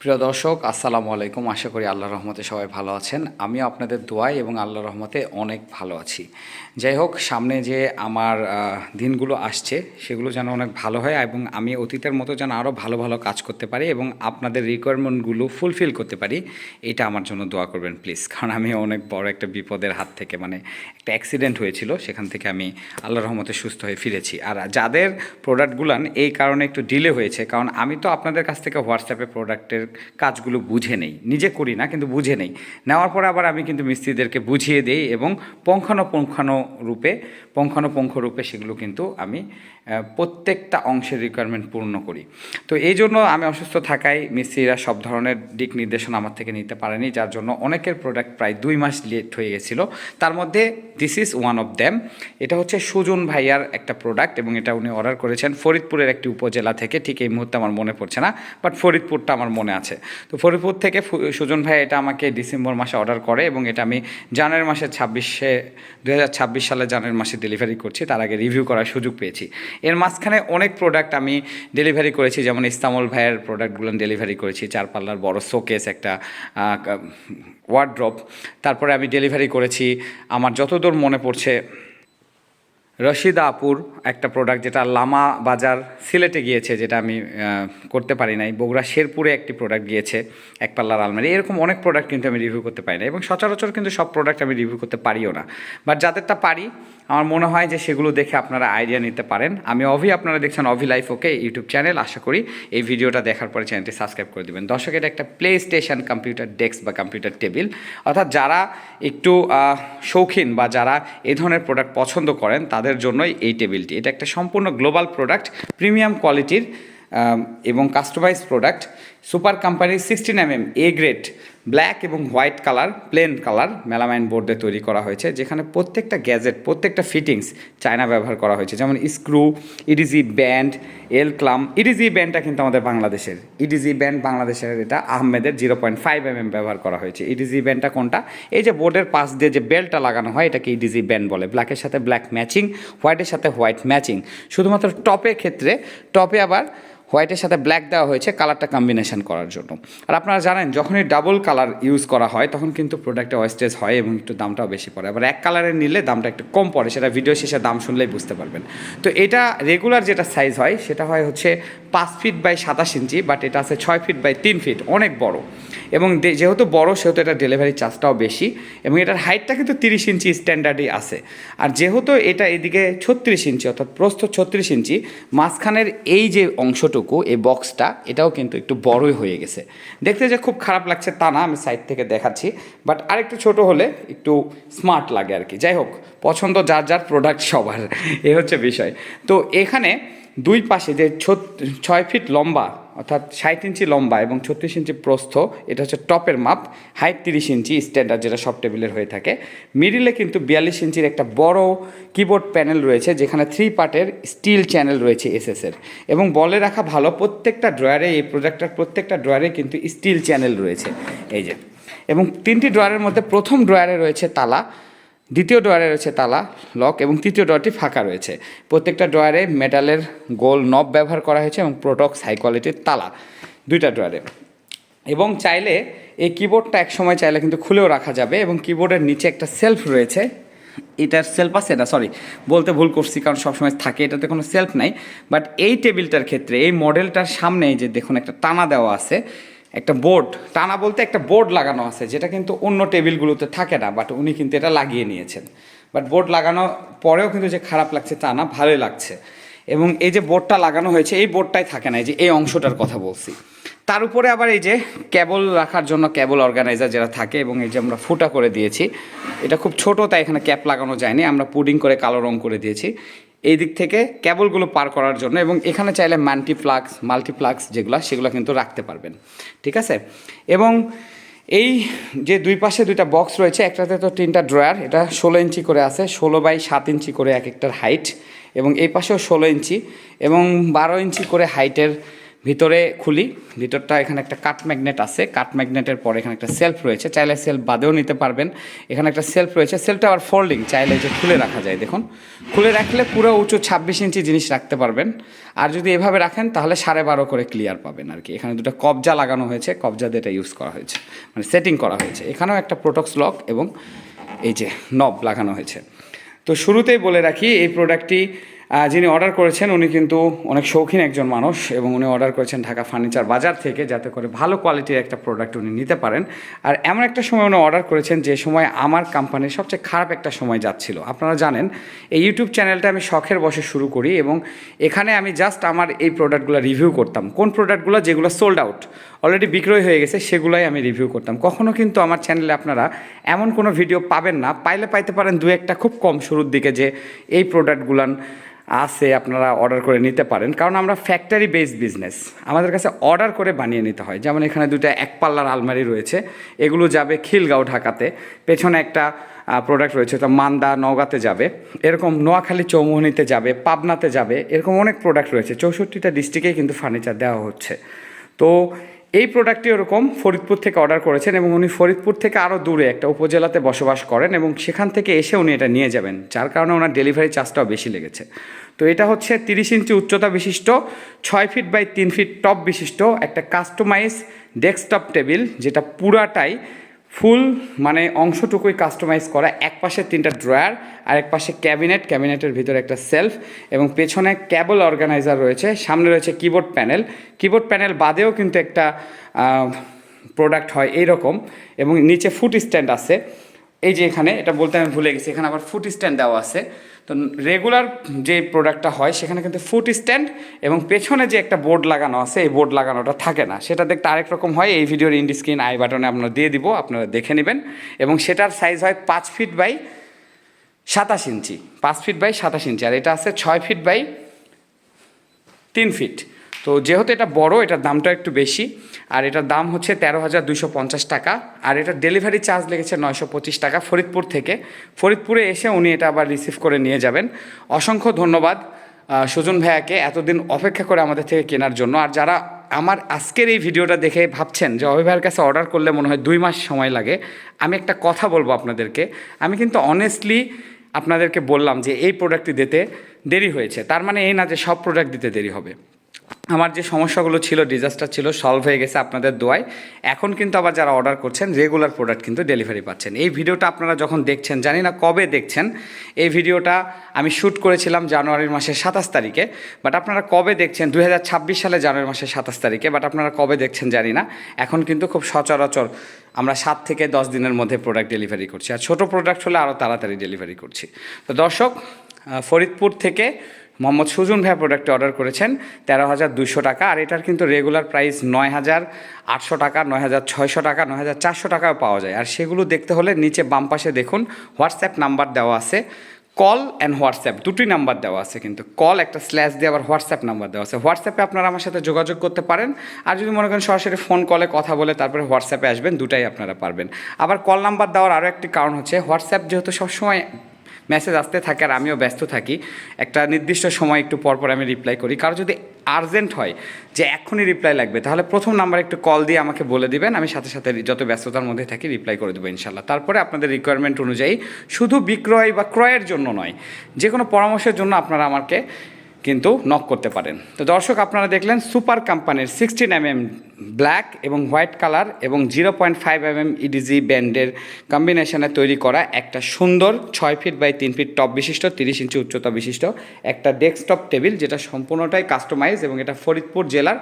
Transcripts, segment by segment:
প্রিয় দর্শক, আসসালামু আলাইকুম। আশা করি আল্লাহ রহমতে সবাই ভালো আছেন। আমিও আপনাদের দোয়াই এবং আল্লাহ রহমতে অনেক ভালো আছি। যাই হোক, সামনে যে আমার দিনগুলো আসছে, সেগুলো যেন অনেক ভালো হয় এবং আমি অতীতের মতো যেন আরও ভালো ভালো কাজ করতে পারি এবং আপনাদের রিকোয়ারমেন্টগুলো ফুলফিল করতে পারি, এটা আমার জন্য দোয়া করবেন প্লিজ কারণ আমি অনেক বড় একটা বিপদের হাত থেকে মানে একটা অ্যাক্সিডেন্ট হয়েছিল, সেখান থেকে আমি আল্লাহ রহমতে সুস্থ হয়ে ফিরেছি। আর যাদের প্রোডাক্টগুলান এই কারণে একটু ডিলে হয়েছে, কারণ আমি তো আপনাদের কাছ থেকে হোয়াটসঅ্যাপে প্রোডাক্টের কাজগুলো বুঝে নেই। নিজে করি না, কিন্তু বুঝে নেই। নেওয়ার পরে আবার আমি কিন্তু মিস্ত্রিদেরকে বুঝিয়ে দেই এবং পঙ্খানুপুঙ্খানো রূপে, পঙ্খানুপুঙ্খ রূপে সেগুলো কিন্তু আমি প্রত্যেকটা অংশের রিকোয়ারমেন্ট পূর্ণ করি। তো এই জন্য আমি অসুস্থ থাকায় মিস্ত্রিরা সব ধরনের দিক নির্দেশনা আমার থেকে নিতে পারেনি, যার জন্য অনেকের প্রোডাক্ট প্রায় দুই মাস লেট হয়ে গেছিল। তার মধ্যে this is one of them এটা হচ্ছে সুজন ভাইয়ার একটা প্রোডাক্ট এবং এটা উনি অর্ডার করেছেন ফরিদপুরের একটি উপজেলা থেকে। ঠিক এই মুহূর্তে আমার মনে পড়ছে না বাট ফরিদপুরটা আমার মনে আছে। তো ফরিদপুর থেকে সুজন ভাই এটা আমাকে ডিসেম্বর মাসে অর্ডার করে এবং এটা আমি জানুয়ারি মাসের ছাব্বিশে দু ছাব্বিশ সালে জানুয়ারি মাসে ডেলিভারি করছি, তার আগে রিভিউ করার সুযোগ পেয়েছি। এর মাঝখানে অনেক প্রোডাক্ট আমি ডেলিভারি করেছি, যেমন ইস্তামল ভাইয়ের প্রোডাক্টগুলো ডেলিভারি করেছি চার পাল্লার বড় শোকেস একটা ওয়ার্ড্রপ তারপরে আমি ডেলিভারি করেছি, আমার যতদূর মনে পড়ছে রশিদা আপুর একটা প্রোডাক্ট যেটা লামা বাজার সিলেটে গিয়েছে, যেটা আমি করতে পারি নাই। বগুড়া শেরপুরে একটি প্রোডাক্ট গিয়েছে এক পাল্লার আলমারি। এরকম অনেক প্রোডাক্ট কিন্তু আমি রিভিউ করতে পারি না এবং সচরাচর কিন্তু সব প্রোডাক্ট আমি রিভিউ করতে পারিও না। বাট যাদেরটা পারি, আমার মনে হয় যে সেগুলো দেখে আপনারা আইডিয়া নিতে পারেন। আমি অভি, আপনারা দেখছেন Abhi life okay YouTube channel আশা করি এই ভিডিওটা দেখার পরে চ্যানেলটি সাবস্ক্রাইব করে দেবেন। দর্শক, এটা একটা প্লে স্টেশন কম্পিউটার ডেস্ক বা কম্পিউটার টেবিল অর্থাৎ যারা একটু শৌখিন বা যারা এই ধরনের প্রোডাক্ট পছন্দ করেন, তাদের জন্যই এই টেবিলটি। এটা একটা সম্পূর্ণ গ্লোবাল প্রোডাক্ট প্রিমিয়াম কোয়ালিটির এবং কাস্টমাইজ প্রোডাক্ট সুপার কোম্পানির sixteen M M A grade black এবং white colour plain colour melamine বোর্ডে তৈরি করা হয়েছে, যেখানে প্রত্যেকটা গ্যাজেট প্রত্যেকটা ফিটিংস চায়না ব্যবহার করা হয়েছে। যেমন স্ক্রু ইডিজি ব্যান্ড এল ক্লাম ইডিজি ব্যান্ডটা কিন্তু আমাদের বাংলাদেশের। ইডিজি ব্যান্ড বাংলাদেশের এটা আহমেদের zero point five M M ব্যবহার করা হয়েছে। ইডিজি ব্যান্ডটা কোনটা? এই যে বোর্ডের পাশ দিয়ে যে বেল্টটা লাগানো হয়, এটাকে ইডিজি ব্যান্ড বলে। ব্ল্যাকের সাথে ব্ল্যাক ম্যাচিং হোয়াইটের সাথে হোয়াইট ম্যাচিং শুধুমাত্র টপের ক্ষেত্রে টপে আবার হোয়াইটের সাথে ব্ল্যাক দেওয়া হয়েছে কালারটা কম্বিনেশন করার জন্য। আর আপনারা জানেন, যখনই ডাবল কালার ইউজ করা হয়, তখন কিন্তু প্রোডাক্টে ওয়েস্টেজ হয় এবং একটু দামটাও বেশি পড়ে। আবার এক কালারের নিলে দামটা একটু কম পড়ে, সেটা ভিডিও শেষে দাম শুনলেই বুঝতে পারবেন। তো এটা রেগুলার যেটা সাইজ হয়, সেটা হয় হচ্ছে পাঁচ ফিট বাই সাতাশ ইঞ্চি বাট এটা আছে ছয় ফিট বাই তিন ফিট অনেক বড়। এবং যেহেতু বড়, সেহেতু এটা ডেলিভারি চার্জটাও বেশি। এবং এটার হাইটটা কিন্তু তিরিশ ইঞ্চি স্ট্যান্ডার্ডই আছে। আর যেহেতু এটা এদিকে ছত্রিশ ইঞ্চি, অর্থাৎ প্রস্থ ছত্রিশ ইঞ্চি, মাঝখানের এই যে অংশটুকু এই বক্সটা এটাও কিন্তু একটু বড়ই হয়ে গেছে। দেখতে যে খুব খারাপ লাগছে তা না, আমি সাইড থেকে দেখাচ্ছি। বাট আরেকটু ছোট হলে একটু স্মার্ট লাগে আর কি। যাই হোক, পছন্দ যার যার প্রোডাক্ট সবার। এ হচ্ছে বিষয়। তো এখানে দুই পাশে যে ছয় ফিট লম্বা, অর্থাৎ ষাট ইঞ্চি লম্বা এবং ছত্রিশ ইঞ্চি প্রস্থ, এটা হচ্ছে টপের মাপ, হাইট তিরিশ ইঞ্চি স্ট্যান্ডার্ড যেটা সব টেবিলের হয়ে থাকে। মিডিলে কিন্তু বিয়াল্লিশ ইঞ্চির একটা বড় কিবোর্ড প্যানেল রয়েছে, যেখানে থ্রি পার্টের স্টিল চ্যানেল রয়েছে এসএসের এবং বলে রাখা ভালো, প্রত্যেকটা ড্রয়ারে এই প্রোডাক্টটার প্রত্যেকটা ড্রয়ারে কিন্তু স্টিল চ্যানেল রয়েছে। এই যে। এবং তিনটি ড্রয়ারের মধ্যে প্রথম ড্রয়ারে রয়েছে তালা। দ্বিতীয় ড্রয়ারে রয়েছে তালা, লক এবং তৃতীয় ড্রয়ারটি ফাঁকা রয়েছে। প্রত্যেকটা ড্রয়ারে মেটালের গোল নব ব্যবহার করা হয়েছে এবং প্রোটক্স হাই কোয়ালিটির তালা, দুইটা ড্রয়ারে। এবং চাইলে এই কিবোর্ডটা এক সময় চাইলে কিন্তু খুলেও রাখা যাবে এবং কিবোর্ডের নিচে একটা সেলফ রয়েছে। এটার সেলফ আছে না? সরি বলতে ভুল করছি কারণ সবসময় থাকে, এটাতে কোনো সেলফ নাই। বাট এই টেবিলটার ক্ষেত্রে, এই মডেলটার সামনে যে দেখুন, একটা টানা দেওয়া আছে। একটা বোর্ড, টানা বলতে একটা বোর্ড লাগানো আছে, যেটা কিন্তু অন্য টেবিলগুলোতে থাকে না বাট উনি কিন্তু এটা লাগিয়ে নিয়েছেন। বাট বোর্ড লাগানো পরেও কিন্তু যে খারাপ লাগছে তা না, ভালোই লাগছে। এবং এই যে বোর্ডটা লাগানো হয়েছে, এই বোর্ডটাই থাকে না, এই যে এই অংশটার কথা বলছি। তার উপরে আবার এই যে কেবল রাখার জন্য কেবল অর্গানাইজার যেটা থাকে এবং এই যে আমরা ফুটা করে দিয়েছি, এটা খুব ছোট, তাই এখানে ক্যাপ লাগানো যায়নি, আমরা পুডিং করে কালো রং করে দিয়েছি। এই দিক থেকে কেবলগুলো পার করার জন্য এবং এখানে চাইলে মাল্টিপ্লাক্স মাল্টিপ্লাক্স যেগুলো, সেগুলো কিন্তু রাখতে পারবেন। ঠিক আছে? এবং এই যে দুই পাশে দুইটা বক্স রয়েছে, একটাতে তো তিনটা ড্রয়ার এটা ষোলো ইঞ্চি করে আছে, ষোলো বাই সাত ইঞ্চি করে এক একটার হাইট এবং এই পাশেও ষোলো ইঞ্চি এবং বারো ইঞ্চি করে হাইটের ভিতরে খুলি, ভিতরটা এখানে একটা কাট ম্যাগনেট আছে। কাট ম্যাগনেটের পরে এখানে একটা সেলফ রয়েছে। চাইলে সেলফ বাদেও নিতে পারবেন। এখানে একটা সেলফ রয়েছে। সেলফটা আবার ফোল্ডিং, চাইলে যে খুলে রাখা যায়, দেখুন। খুলে রাখলে পুরো উঁচু ছাব্বিশ ইঞ্চি জিনিস রাখতে পারবেন। আর যদি এভাবে রাখেন, তাহলে সাড়ে বারো করে ক্লিয়ার পাবেন আর কি। এখানে দুটো কবজা লাগানো হয়েছে। কবজা দিয়ে এটা ইউজ করা হয়েছে। মানে সেটিং করা হয়েছে। এখানেও একটা প্রোটক্স লক এবং এই যে নব লাগানো হয়েছে। তো শুরুতেই বলে রাখি, এই প্রোডাক্টটি যিনি অর্ডার করেছেন, উনি কিন্তু অনেক শৌখিন একজন মানুষ এবং উনি অর্ডার করেছেন ঢাকা ফার্নিচার বাজার থেকে যাতে করে ভালো কোয়ালিটির একটা প্রোডাক্ট উনি নিতে পারেন। আর এমন একটা সময় উনি অর্ডার করেছেন যে সময় আমার কোম্পানির সবচেয়ে খারাপ একটা সময় যাচ্ছিল। আপনারা জানেন, এই ইউটিউব চ্যানেলটা আমি শখের বসে শুরু করি এবং এখানে আমি জাস্ট আমার এই প্রোডাক্টগুলো রিভিউ করতাম। কোন প্রোডাক্টগুলো যেগুলো সোল্ড আউট অলরেডি বিক্রয় হয়ে গেছে, সেগুলোই আমি রিভিউ করতাম। কখনও কিন্তু আমার চ্যানেলে আপনারা এমন কোনো ভিডিও পাবেন না। পাইলে পাইতে পারেন দু একটা খুব কম শুরুর দিকে যে এই প্রোডাক্টগুলান আছে, আপনারা অর্ডার করে নিতে পারেন। কারণ আমরা ফ্যাক্টরি বেস বিজনেস আমাদের কাছে অর্ডার করে বানিয়ে নিতে হয়। যেমন এখানে দুটো এক পাল্লার আলমারি রয়েছে। এগুলো যাবে খিলগাঁও ঢাকাতে। পেছনে একটা প্রোডাক্ট রয়েছে তো মান্দা নওগাঁতে যাবে। এরকম নোয়াখালী চৌমুহনীতে যাবে, পাবনাতে যাবে, এরকম অনেক প্রোডাক্ট রয়েছে। চৌষট্টিটা ডিস্ট্রিক্টেই কিন্তু ফার্নিচার দেওয়া হচ্ছে। তো এই প্রোডাক্টটি ওরকম ফরিদপুর থেকে অর্ডার করেছেন এবং উনি ফরিদপুর থেকে আরও দূরে একটা উপজেলাতে বসবাস করেন এবং সেখান থেকে এসে উনি এটা নিয়ে যাবেন, যার কারণে ওনার ডেলিভারি চার্জটাও বেশি লেগেছে। তো এটা হচ্ছে তিরিশ ইঞ্চি উচ্চতা বিশিষ্ট, ছয় ফিট বাই তিন ফিট টপ বিশিষ্ট একটা কাস্টমাইজ ডেস্কটপ টেবিল যেটা পুরাটাই ফুল মানে অংশটুকুই কাস্টমাইজ করা। এক পাশে তিনটা ড্রয়ার আর এক পাশে ক্যাবিনেট, ক্যাবিনেটের ভিতরে একটা সেলফ এবং পেছনে ক্যাবল অর্গানাইজার রয়েছে, সামনে রয়েছে কিবোর্ড প্যানেল কিবোর্ড প্যানেল বাদেও কিন্তু একটা প্রোডাক্ট হয় এইরকম এবং নিচে ফুট স্ট্যান্ড আছে। এই যে এখানে, এটা বলতে আমি ভুলে গেছি, এখানে আবার ফুট স্ট্যান্ড দেওয়া আছে। তো রেগুলার যে প্রোডাক্টটা হয়, সেখানে কিন্তু ফুট স্ট্যান্ড এবং পেছনে যে একটা বোর্ড লাগানো আছে, এই বোর্ড লাগানোটা থাকে না। সেটা দেখতে আরেক রকম হয়, এই ভিডিওর ইন্ডি স্ক্রিন আই বাটনে আমরা দিয়ে দিব, আপনারা দেখে নেবেন। এবং সেটার সাইজ হয় পাঁচ ফিট বাই সাতাশ ইঞ্চি। পাঁচ ফিট বাই সাতাশ ইঞ্চি, আর এটা আছে ছয় ফিট বাই তিন ফিট তো যেহেতু এটা বড়, এটার দামটা একটু বেশি, আর এটার দাম হচ্ছে তেরো হাজার দুশো পঞ্চাশ টাকা, আর এটার ডেলিভারি চার্জ লেগেছে নয়শো পঁচিশ টাকা ফরিদপুর থেকে। ফরিদপুরে এসে উনি এটা আবার রিসিভ করে নিয়ে যাবেন। অসংখ্য ধন্যবাদ সুজন ভাইয়াকে এতদিন অপেক্ষা করে আমাদের থেকে কেনার জন্য। আর যারা আমার আজকের এই ভিডিওটা দেখে ভাবছেন যে অভয় ভাইয়ের কাছে অর্ডার করলে মনে হয় দুই মাস সময় লাগে, আমি একটা কথা বলব আপনাদেরকে। আমি কিন্তু অনেস্টলি আপনাদেরকে বললাম যে এই প্রোডাক্টটি দিতে দেরি হয়েছে। তার মানে এই না যে সব প্রোডাক্ট দিতে দেরি হবে। আমার যে সমস্যাগুলো ছিল ডিজাস্টার ছিল সলভ হয়ে গেছে আপনাদের দোয়ায়। এখন কিন্তু আবার যারা অর্ডার করছেন রেগুলার প্রোডাক্ট কিন্তু ডেলিভারি পাচ্ছেন। এই ভিডিওটা আপনারা যখন দেখছেন, জানি না কবে দেখছেন, এই ভিডিওটা আমি শ্যুট করেছিলাম জানুয়ারির মাসের সাতাশ তারিখে বাট আপনারা কবে দেখছেন দু হাজার ছাব্বিশ সালে জানুয়ারি মাসের সাতাশ তারিখে বাট আপনারা কবে দেখছেন জানি না। এখন কিন্তু খুব সচরাচর আমরা সাত থেকে দশ দিনের মধ্যে প্রোডাক্ট ডেলিভারি করছি, আর ছোটো প্রোডাক্ট হলে আরও তাড়াতাড়ি ডেলিভারি করছি। তো দর্শক ফরিদপুর থেকে মোহাম্মদ সুজন ভাই প্রোডাক্টটি অর্ডার করেছেন, তেরো হাজার দুশো টাকা, আর এটার কিন্তু রেগুলার প্রাইস নয় হাজার আটশো টাকা, নয় হাজার ছয়শো টাকা, নয় হাজার চারশো টাকাও পাওয়া যায়। আর সেগুলো দেখতে হলে নিচে বাম পাশে দেখুন হোয়াটসঅ্যাপ নাম্বার দেওয়া আছে কল অ্যান্ড হোয়াটসঅ্যাপ দুটোই নাম্বার দেওয়া আছে কিন্তু কল একটা স্ল্যাশ দিয়ে আবার হোয়াটসঅ্যাপ নাম্বার দেওয়া আছে। হোয়াটসঅ্যাপে আপনারা আমার সাথে যোগাযোগ করতে পারেন, আর যদি মনে করেন সরাসরি ফোন কলে কথা বলে তারপরে হোয়াটসঅ্যাপে আসবেন, দুটাই আপনারা পারবেন। আবার কল নাম্বার দেওয়ার আরও একটি কারণ হচ্ছে হোয়াটসঅ্যাপ যেহেতু সবসময় মেসেজ আসতে থাকে আর আমিও ব্যস্ত থাকি। একটা নির্দিষ্ট সময় একটু পর পর আমি রিপ্লাই করি। কারও যদি আর্জেন্ট হয় যে এখনই রিপ্লাই লাগবে, তাহলে প্রথম নাম্বার একটু কল দিয়ে আমাকে বলে দিবেন। আমি সাথে সাথে যত ব্যস্ততার মধ্যে থাকি রিপ্লাই করে দেবো ইনশাল্লাহ তারপরে আপনাদের রিকোয়ারমেন্ট অনুযায়ী শুধু বিক্রয় বা ক্রয়ের জন্য নয় যে কোনো পরামর্শের জন্য আপনারা আমাকে কিন্তু নক করতে পারেন। তো দর্শক, আপনারা দেখলেন সুপার কোম্পানির সিক্সটিন এম এম ব্ল্যাক এবং হোয়াইট কালার এবং zero point five M M ইডিজি ব্যান্ডের কম্বিনেশনে তৈরি করা একটা সুন্দর ছয় ফিট বাই তিন ফিট টপ বিশিষ্ট, তিরিশ ইঞ্চি উচ্চতা বিশিষ্ট একটা ডেস্কটপ টেবিল যেটা সম্পূর্ণটাই কাস্টমাইজ এবং এটা ফরিদপুর জেলার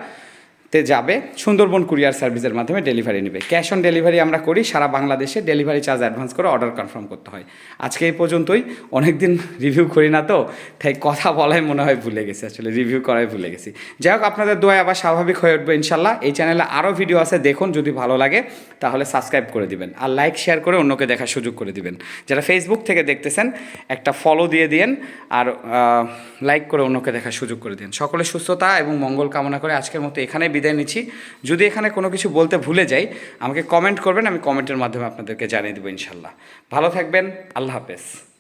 তে যাবে, সুন্দরবন কুরিয়ার সার্ভিসের মাধ্যমে ডেলিভারি নেবে। ক্যাশ অন ডেলিভারি আমরা করি, সারা বাংলাদেশে ডেলিভারি চার্জ অ্যাডভান্স করে অর্ডার কনফার্ম করতে হয়। আজকে এই পর্যন্তই অনেক দিন রিভিউ করি না তো, তাই কথা বলাই মনে হয় ভুলে গেছি, আসলে রিভিউ করাই ভুলে গেছি। যাই হোক, আপনাদের দোয়া আবার স্বাভাবিক হয়ে উঠবে ইনশাল্লাহ। এই চ্যানেলে আরও ভিডিও আছে, দেখুন যদি ভালো লাগে, তাহলে সাবস্ক্রাইব করে দিবেন। আর লাইক, শেয়ার করে অন্যকে দেখার সুযোগ করে দিবেন। যারা ফেসবুক থেকে দেখতেছেন, একটা ফলো দিয়ে দিন আর লাইক করে অন্যকে দেখার সুযোগ করে দিন সকলে সুস্থতা এবং মঙ্গল কামনা করে আজকের মতো এখানে বিদায় নিচ্ছি। যদি এখানে কোনো কিছু বলতে ভুলে যাই, আমাকে কমেন্ট করবেন, আমি কমেন্টের মাধ্যমে আপনাদেরকে জানিয়ে দেবো ইনশাল্লাহ। ভালো থাকবেন, আল্লাহ হাফেজ।